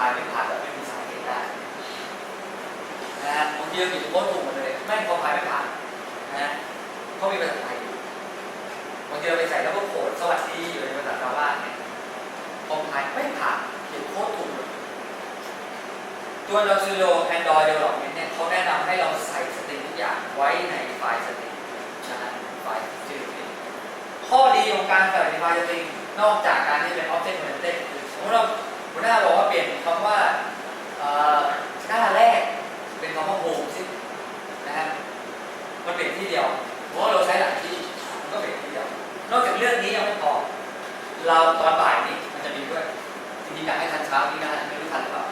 พาไม่ผ่านแบบไม่มีสาเหตุได้นะฮะบางทีเราหยิบโค้ดถูกหมดเลยแม่งคอมไพล์ไม่ผ่านนะฮะเขามีภาษาไทยอยู่บางทีเราไปใส่แล้วก็โค้ดสวัสดีอยู่ในภาษาจาว่าเนี่ยคอมไพล์ไม่ผ่านเขียนโค้ดถูกหมดตัว d o c u l Android Development เนี่ยเขาแนะนำให้เราใส่สตริงทุกอย่างไว้ในไฟล์สตริงนะฮะไฟล์ชื่อสตริงข้อดีของการใส่ในไฟล์สตริงนอกจากการที่เป็น Object Oriented คือสมมติเรา หัวหน้าบอกว่าเปลี่ยนคำว่าหน้าแรกเป็นคำว่า home สินะฮะมันเปลี่ยนที่เดียวเพราะว่าเราใช้หลายที่มันก็เปลี่ยนที่เดียวนอกจากเรื่องนี้ยังไม่พอเราตอนบ่ายนี้มันจะมีด้วยจริงๆอยากให้ทันเช้านี้นะไม่รู้ทันหรือเปล่า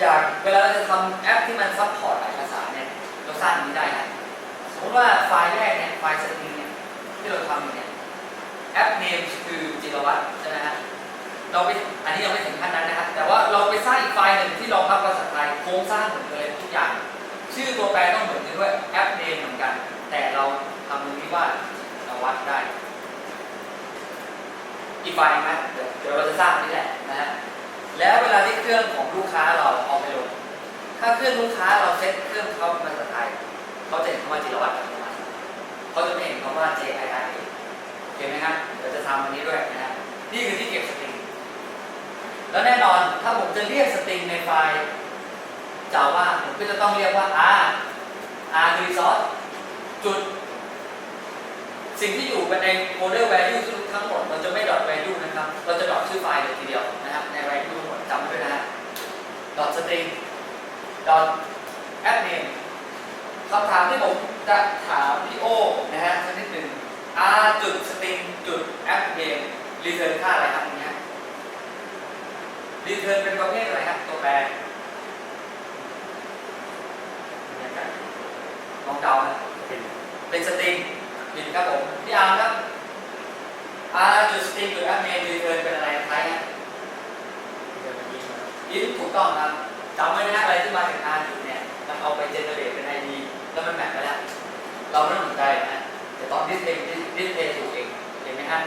อยากเวลาเราจะทำแอปที่มันซัพพอร์ตหลายภาษาเนี่ยเราสร้างนี้ได้นะสมมติว่าไฟล์แรกเนี่ยไฟล์สตริงเนี่ยที่เราทำอยู่เนี่ยแอปเนมคือจิรวัตรใช่ไหมฮะ เราไปอันนี้ยังไม่ถึงขั้นนั้นนะครับแต่ว่าเราไปสร้างอีกไฟล์หนึ่งที่รองรับภาษาไทยโครงสร้างเหมือนกันเลยทุกอย่าง ชื่อตัวแปรต้องเหมือนกันด้วยแอปเนมเหมือนกัน แต่เราทำตรงนี้ว่าเราวัดได้ อีกไฟล์ไหมเดี๋ยวเราจะสร้างนี่แหละนะฮะแล้วเวลาที่เครื่องของลูกค้าเราเอาไปลงถ้าเครื่องลูกค้าเราเซ็ตเครื่องเขาเป็นภาษาไทยเขาจะเห็นคำว่าจิรวัตรอัตโนมัติเขาจะไม่เห็นคำว่า J I R A โอเคไหมครับเดี๋ยวจะทำอันนี้ด้วยนะฮะนี่คือที่เก็บสติ แล้วแน่นอนถ้าผมจะเรียกสตริงในไฟล์ Java ผมก็จะต้องเรียกว่า R r resource จุด สิ่งที่อยู่ใน model value ทั้งหมดเราจะไม่ dot value นะครับ เราจะ dot ชื่อไฟล์เลยทีเดียวนะครับ ใน value ทั้งหมดจำไว้ด้วยนะฮะ dot string dot add name คำถามที่ผมจะถามพี่โอนะฮะสักนิดหนึ่ง r จุด string จุด add name return ค่าอะไรครับ รงนี้ return เป็นประเภทอะไรครับตัวแปรลองเดานะเป็นเป็นสตริงผิดครับผมพี่อาร์ครับ R จุดสตริงจุด add name return เป็นอะไรท้ายฮะเรื่องนี้ครับยิ้มถูกต้องครับจำไว้นะอะไรที่มาจาก R จุดเนี่ยมันเอาไปเจเนเรตเป็น ID แล้วมันแมทไปแล้วเราไม่ต้องสนใจนะแต่ตอนดิสเพย์ดิสเพย์ถูกเองเห็นไหมฮะ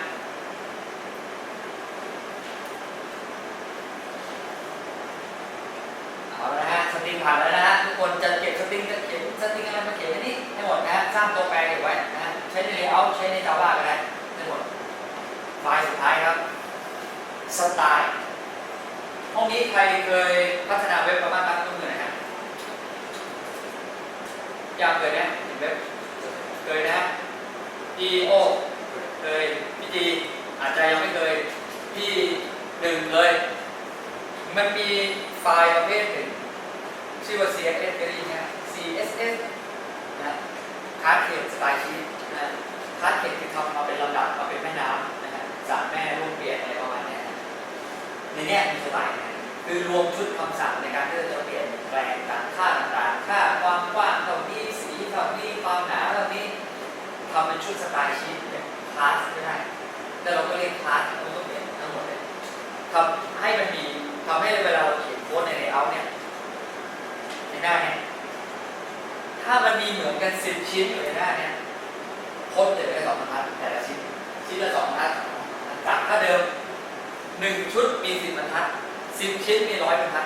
เอาละฮะสตริง ผ่านแล้วนะฮะทุกคนจะเก็บสตริงจะเขียนสตริงอะไรมาเขียนไว้นี่ให้หมดนะฮะสร้างตัวแปรเก็บไว้นะฮะใช้ใน layout ใช้ใน Java ก็ได้ให้หมดไฟล์สุดท้ายครับสไตล์ห้องนี้ใครเคยพัฒนาเว็บมาบ้างครับยกมือหน่อยฮะอยากเคยนะเห็นเว็บเคยนะพี่โอเคยพี่จีอาจจะยังไม่เคยพี่หนึ่งเลย มันมีไฟล์ประเภทหนึ่ง ชื่อว่า CSS เคยได้ยินไหมครับ CSS นะคาร์ดเทปสไตล์ชีตนะคาร์ดเทปคือทำมาเป็นลำดับมาเป็นแม่น้ำนะฮะสามแม่ลูกเปลี่ยนอะไรประมาณเนี้ยในนี้มีสไตล์นะคือรวมชุดคำสั่งในการที่เราจะเปลี่ยนแปลงต่างค่าต่างๆค่าความกว้างเท่านี้สีเท่านี้ความหนาเท่านี้ทำเป็นชุดสไตล์ชีตเป็นคลาสก็ได้แล้วเราก็เรียกคลาสเราก็เปลี่ยนทั้งหมดเลยทำให้มันมีทำให้เวลาเราเขียนโค้ดใน layout เนี่ยใน หน้าเนี่ยถ้ามันมีเหมือนกันสิบชิ้นอยู่ในหน้าเนี่ยโค้ดจะได้สองบรรทัดแต่ละชิ้น ชิ้นละสองบรรทัดจากถ้าเดิมหนึ่งชุดมีสิบบรรทัดสิบชิ้นมีร้อยบรรทัด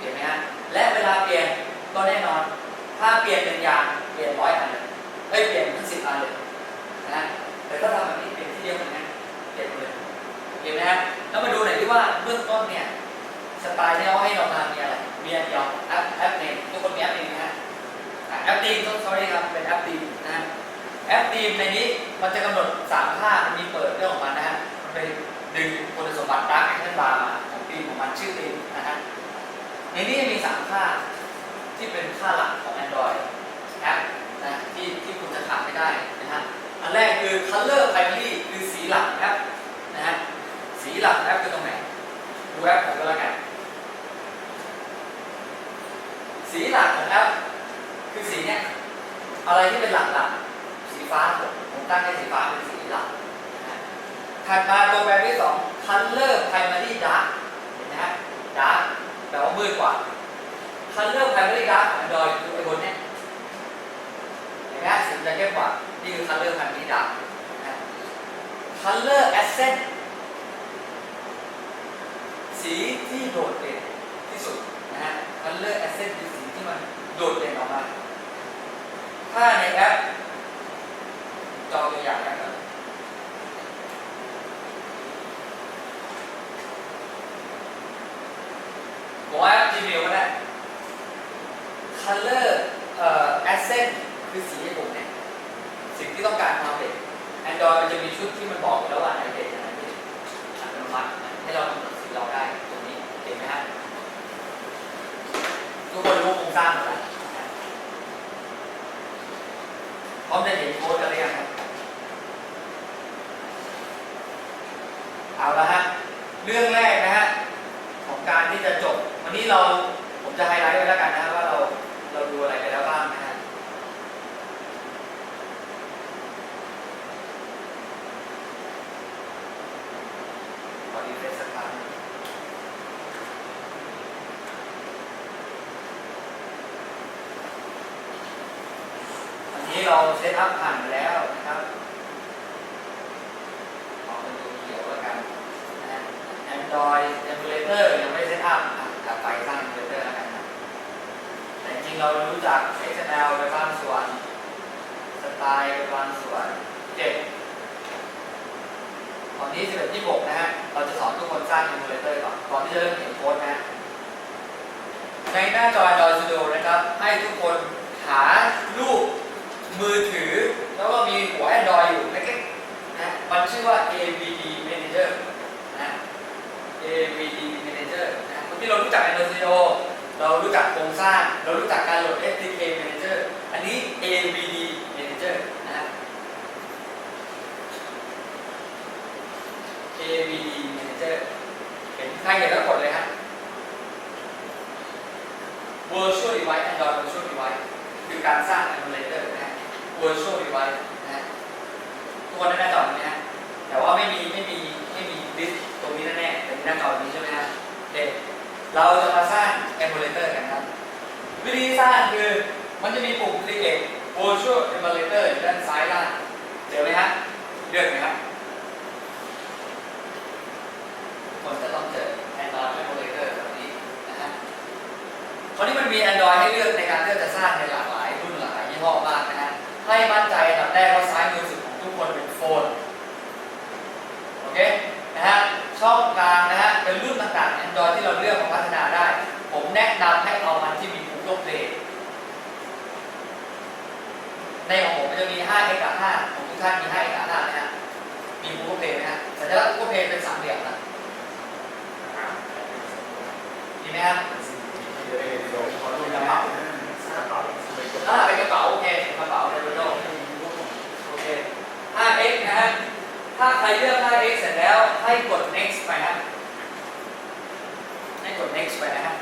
เห็นไหมฮะและเวลาเปลี่ยนก็แน่นอน ถ้าเปลี่ยนหนึ่งอย่างเปลี่ยนร้อยอันเลยเอ้ยเปลี่ยนทั้งสิบอันเลยนะแต่ถ้าทำแบบนี้เปลี่ยนที่เดียวกันนะเปลี่ยนเลยเห็นไหมฮะแล้วมาดูหน่อยที่ว่าเบื้องต้นเนี่ยสไตล์ที่เขาให้เรามามีอะไรมีอันเดียว ดีมต้อง sorry ครับ เป็นแอปดีมนะฮะแอปดีมในนี้มันจะกำหนดสามค่ามีเปิดเรื่องของมันนะฮะมันไปดึงคุณสมบัติดักแอคชั่นบาร์มาของธีมของมันชื่อธีมนะฮะในนี้จะมีสามค่าที่เป็นค่าหลักของ Android แอปนะที่ที่คุณจะขาดไม่ได้นะฮะอันแรกคือ color primary คือสีหลักแอปนะฮะสีหลักแอปคือตรงไหนดูแอปผมก็แล้วกันสีหลักของแอป คือสีเนี้ยอะไรที่เป็นหลักหลักๆสีฟ้าผมผมตั้งให้สีฟ้าเป็นสีหลักถัดมาตัวแปรที่สอง color primary dark เห็นไหมฮะ dark แปลว่ามืดกว่า color primary dark ของ Android คือไอ้บนเนี้ยเห็นไหมสีมันจะเข้มกว่า นี่คือ color primary dark color accent สีสีที่โดดเด่นที่สุดนะฮะ color accent คือสีที่มันโดดเด่นออกมา ถ้าในแอปจอตัวอย่างนะครับผมว่า Gmail ก็ได้ color เอ่อ accent คือสีให้ผมเนี่ย สิ่งที่ต้องการความเด็ก Android มันจะมีชุดที่มันบอกอยู่แล้วว่าไหนเด็กไหนไม่เด็กอัตโนมัติให้เรากำหนดสีเราได้ตรงนี้เห็นไหมฮะทุกคนรู้โครงสร้างหมดแล้วนะพ ร้อมจะเห็นโค้ดกันหรือยังครับเอาละฮะ เรื่องแรกนะฮะ ของการที่จะจบ วันนี้เราผมจะไฮไลท์ไว้แล้วกันนะฮะว่าเราเราดูอะไรไปแล้วบ้างนะฮะขอรีเฟรชสักครั้งอันนี้ เราเซตอัพผ่านแล้วนะครับเอาเป็นตัวเขียวแล้วกันนะฮะ Android Emulator ยังไม่เซตอัพอะกลับไปสร้าง Emulator แล้วกันนะแต่จริงเรารู้จัก XML ไปบางส่วน สไตล์ไปบางส่วนเจ็ดตอนนี้11 26นะฮะ เราจะสอนทุกคนสร้าง emulator ก่อนก่อนที่จะเริ่มเขียนโค้ดนะฮะในหน้าจอ Android Studio นะครับ ให้ทุกคนหารูป มือถือแล้วก็มีหัว Android อยู่เล็กๆนะมันชื่อว่า AVD Manager นะ AVD Manager นะที่เรารู้จัก Android Studio เรารู้จักโครงสร้าง เรารู้จักการโหลด SDK Manager อันนี้ AVD Manager นะฮะ AVD Manager เห็นใครเห็นแล้วกดเลยฮะ Virtual Device Android Virtual Device คือการสร้าง emulator นะฮะ Virtual Device นะฮะทุกคนได้หน้าจอนี้นะฮะแต่ว่าไม่มีไม่มีไม่มีดิสตรงนี้แน่ๆแต่มีหน้าจอนี้ใช่ไหมฮะโอเคเราจะมาสร้าง emulator กันครับ วิธีสร้างคือมันจะมีปุ่ม create virtual emulator อยู่ด้านซ้ายล่างเจอไหมฮะเลือกไหมครับคนจะต้องเจอ Android Emulator แบบนี้นะฮะคราวนี้มันมี Android ให้เลือกในการเลือกจะสร้างในหลากหลายรุ่นหลากหลายยี่ห้อมากนะฮะ ให้มั่นใจอันดับแรกว่าซ้ายมือสุดของทุกคนเป็นโฟนโอเคนะฮะช่องกลางนะฮะเป็นรุ่นต่างๆ Android ที่เราเลือกมาพัฒนาได้ ผมแนะนำให้เอามันที่มี Google Play ในของผมมันจะมี 5x กับ5ของทุกท่านมี 5x กับ5นะฮะมี Google Play นะฮะสัญลักษณ์ Google Play เป็นสามเหลี่ยมนะมีไหมครับ อ่าเป็นกระเป๋าโอเคกระเป๋าในโลกโอเค 5x นะฮะ ถ้าใครเลือก 5x เสร็จแล้ว ให้กด next ไปนะให้กด next ไปนะฮะ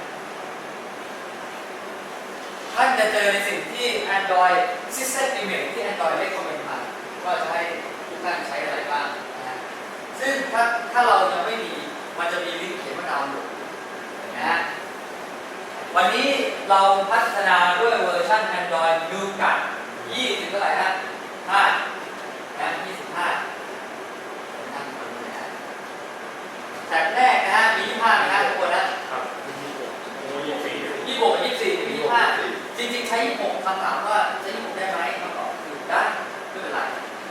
ท่านจะเจอในสิ่งที่ Android System Image ที่ Android recommend มาว่าจะให้ทุกท่านใช้อะไรบ้างนะฮะซึ่งถ้าถ้าเรายังไม่มีมันจะมีลิงก์เขียนว่าดาวน์โหลดนะฮะวันนี้เราพัฒนาด้วยเวอร์ชัน Android n e w กัด20เท่าไหร่ฮะ5นะ25นั่งดูนะฮะ แต่แรกนะฮะมี25นะฮะทุกคนนะ26กับ24มี25จริงๆใช้26คำถามว่าใช้26ได้ไหมคำตอบคือได้ไม่เป็นไร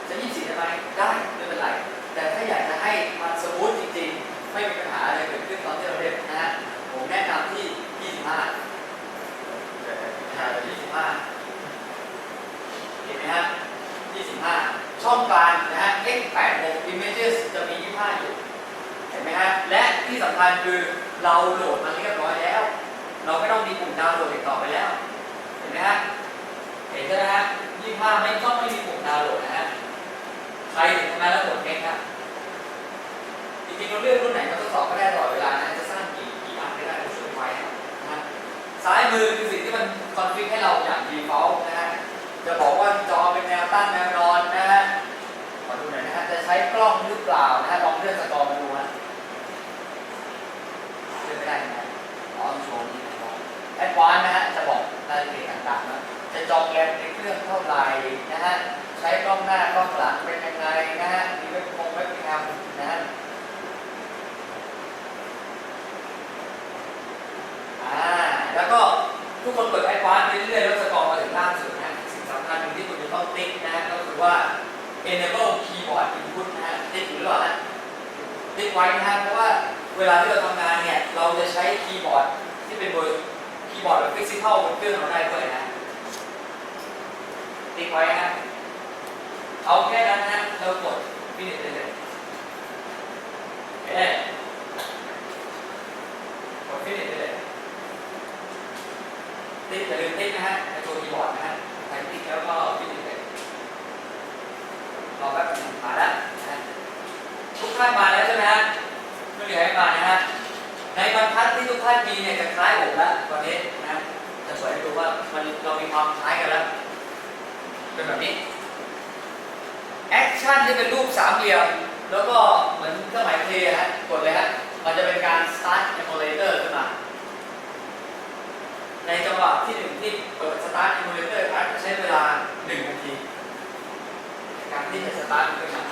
ใช้24ได้ไหมได้ไม่เป็นไร แต่ถ้าอยากจะให้มันสมูทจริงๆ ไม่มีปัญหาอะไรเกิดขึ้นตอนที่เราเล่นนะฮะผมแนะนำที่25 25เห็นไหมฮะ25ช่องกลางนะฮะ x86 images จะมี25อยู่เห็ นไหมฮะและที่สำคัญคือเราโหลดมันเรียบร้อยแล้ว เราไม่ต้องมีปุ่มดาวน์โหลดอีกต่อไปแล้ว เห็นไหมฮะเห็นใช่ไหมฮะ25ไม่ต้องไม่มีปุ่มดาวน์โหลดนะฮะใครถึงทำไมแล้วกดเน็กครับจริงๆเราเลือกรุ่นไหนมาทดสอบก็ได้ตลอดเวลานะจะสร้างกี่กี่อันก็ได้ช่วยไว้นะฮะซ้ายมือคือสิ่งที่มันคอนฟิกให้เราอย่าง default นะฮะจะบอกว่าจอเป็นแนวตั้งแนวนอนนะฮะขอดูหน่อยนะฮะจะใช้กล้องหรือเปล่านะฮะลองเลื่อนสกอร์มาดูฮะเลื่อนไม่ได้นะอ๋อโชว์นี่นะครับแอ ดวานนะฮะจะบอกรายละเอียดต่างๆนะจะจองแรมในเครื่องเท่าไหร่นะฮะใช้กล้องหน้ากล้องหลังเป็นยังไงนะฮะมีเว็บคงเว็บแคมนะฮะแล้วก็ทุกคนกดไอควานไปเรื่อยๆแล้วสกอร์มาถึงล่างสุดนะสิ่งสำคัญหนึ่งที่คุณจะต้องติ๊กนะฮะก็คือว่า enable keyboard input นะฮะติ๊กหรือเปล่าฮะติ๊กไว้นะฮะเพราะว่าเวลาที่เราทำงานเนี่ยเราจะใช้คีย์บอร์ดที่เป็นเบอร์ คีย์บอร์ดแบบฟิสิกอลบนเครื่องเราได้ด้วยนะติ๊กไว้นะเอาแค่นั้นนะเรากดฟินิชเลยโอเคกดฟินิชเลยติ๊กอย่าลืมติ๊กนะฮะในตัวคีย์บอร์ดนะฮะใช้ติ๊กแล้วก็ฟินิชเลยรอแป๊บนึงมาแล้วนะทุกท่านมาแล้วใช่ไหมฮะไม่มีใครไม่มานะฮะ ในบรรทัดที่ทุกท่านมีเนี่ยจะคล้ายผมแล้วตอนนี้นะจะสวยให้ดูว่ามันเรามีความคล้ายกันแล้วเป็นแบบนี้แอคชั่นที่เป็นรูปสามเหลี่ยมแล้วก็เหมือนเครื่องหมายเพลย์ฮะกดเลยฮะมันจะเป็นการ start emulator ขึ้นมาในจังหวะที่หนึ่งที่เปิด start emulator ครับใช้เวลาหนึ่งนาทีในการที่จะ start ขึ้นมา